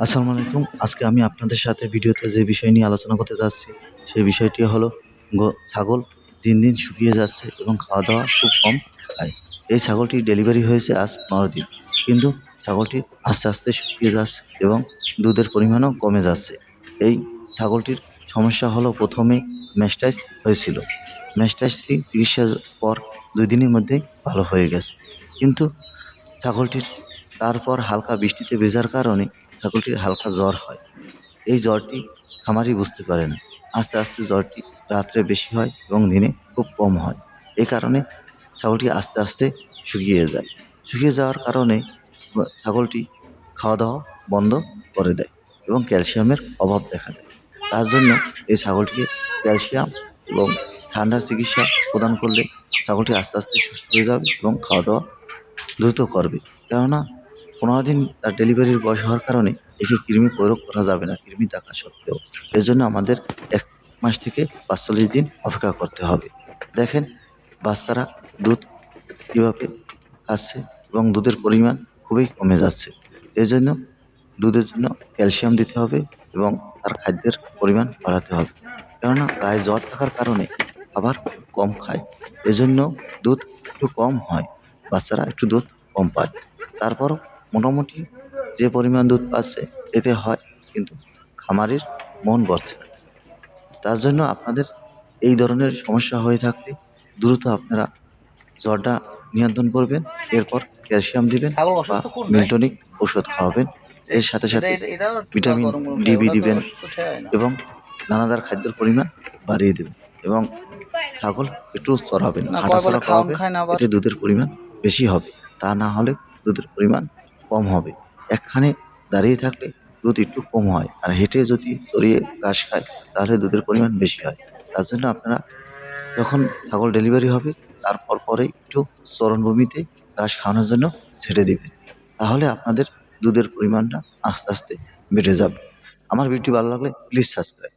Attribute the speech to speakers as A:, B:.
A: আসসালামু আলাইকুম। আজকে আমি আপনাদের সাথে ভিডিওতে যে বিষয় নিয়ে আলোচনা করতে যাচ্ছি, সেই বিষয়টি হলো ছাগল দিন দিন শুকিয়ে যাচ্ছে এবং খাওয়া দাওয়া খুব কম খায়। এই ছাগলটি ডেলিভারি হয়েছে আজ পনেরো দিন, কিন্তু ছাগলটি আস্তে আস্তে শুকিয়ে যাচ্ছে এবং দুধের পরিমাণও কমে যাচ্ছে। এই ছাগলটির সমস্যা হলো প্রথমে ম্যাস্টাইস হয়েছিল। ম্যাস্টাইসটি চিকিৎসার পর দুই দিনের মধ্যেই ভালো হয়ে গেছে। কিন্তু ছাগলটির তারপর হালকা বৃষ্টিতে ভেজার কারণে ছাগলটির হালকা জ্বর হয়। এই জ্বরটি খামারি বুঝতে পারে না। আস্তে আস্তে জ্বরটি রাত্রে বেশি হয় এবং দিনে খুব কম হয়। এই কারণে ছাগলটি আস্তে আস্তে শুকিয়ে যায়। শুকিয়ে যাওয়ার কারণে ছাগলটি খাওয়া দাওয়া বন্ধ করে দেয় এবং ক্যালসিয়ামের অভাব দেখা দেয়। তার জন্য এই ছাগলটিকে ক্যালসিয়াম এবং ঠান্ডার চিকিৎসা প্রদান করলে ছাগলটি আস্তে আস্তে সুস্থ হয়ে যাবে এবং খাওয়া দাওয়া দ্রুত করবে। কেননা পনেরো দিন তার ডেলিভারির বয়স হওয়ার কারণে একে কৃমি প্রয়োগ করা যাবে না, কৃমি থাকা সত্ত্বেও। এর জন্য আমাদের এক মাস থেকে পাঁচচল্লিশ দিন অপেক্ষা করতে হবে। দেখেন, বাচ্চারা দুধ কীভাবে খাচ্ছে এবং দুধের পরিমাণ খুবই কমে যাচ্ছে। এই জন্য দুধের জন্য ক্যালসিয়াম দিতে হবে এবং তার খাদ্যের পরিমাণ বাড়াতে হবে। কেননা গায়ে জ্বর থাকার কারণে আবার কম খায়। এজন্য দুধ একটু কম হয়, বাচ্চারা একটু দুধ কম পায়। তারপরও মোটামুটি যে পরিমাণ দুধ পাচ্ছে এতে হয় কিন্তু খামারির মন বসছে না তার জন্য আপনাদের এই ধরনের সমস্যা হয়ে থাকলে দ্রুত আপনারা জ্বরটা নিয়ন্ত্রণ করবেন এরপর ক্যালসিয়াম দিবেন বা মিল্টনিক ওষুধ খাওয়াবেন এর সাথে সাথে ভিটামিন
B: গরম গরম
A: ডি
B: খায়,
A: বি
B: ওরা তো
A: দিবেন। এবং দানাদার খাদ্যের পরিমাণ বাড়িয়ে দেবেন এবং ছাগল একটু চড়াবেন
B: না,
A: হাঁটা
B: কয় বলে
A: চড়া
B: খাওয়ান
A: করাবেন
B: না আবার।
A: এতে দুধের পরিমাণ বেশি হবে তা না হলে দুধের পরিমাণ কম হবে। একখানে দাঁড়িয়ে থাকলে দুধ একটু কম হয় আর হেঁটে যদি চড়িয়ে ঘাস খায়, তাহলে দুধের পরিমাণ বেশি হয়। তার জন্য আপনারা যখন ছাগল ডেলিভারি হবে তারপর পরে একটু চরণভূমিতে ঘাস খাওয়ানোর জন্য ছেড়ে দিবেন। তাহলে আপনাদের দুধের পরিমাণটা আস্তে আস্তে বেড়ে যাবে। আমার ভিডিওটি ভালো লাগলে প্লিজ সাবস্ক্রাইব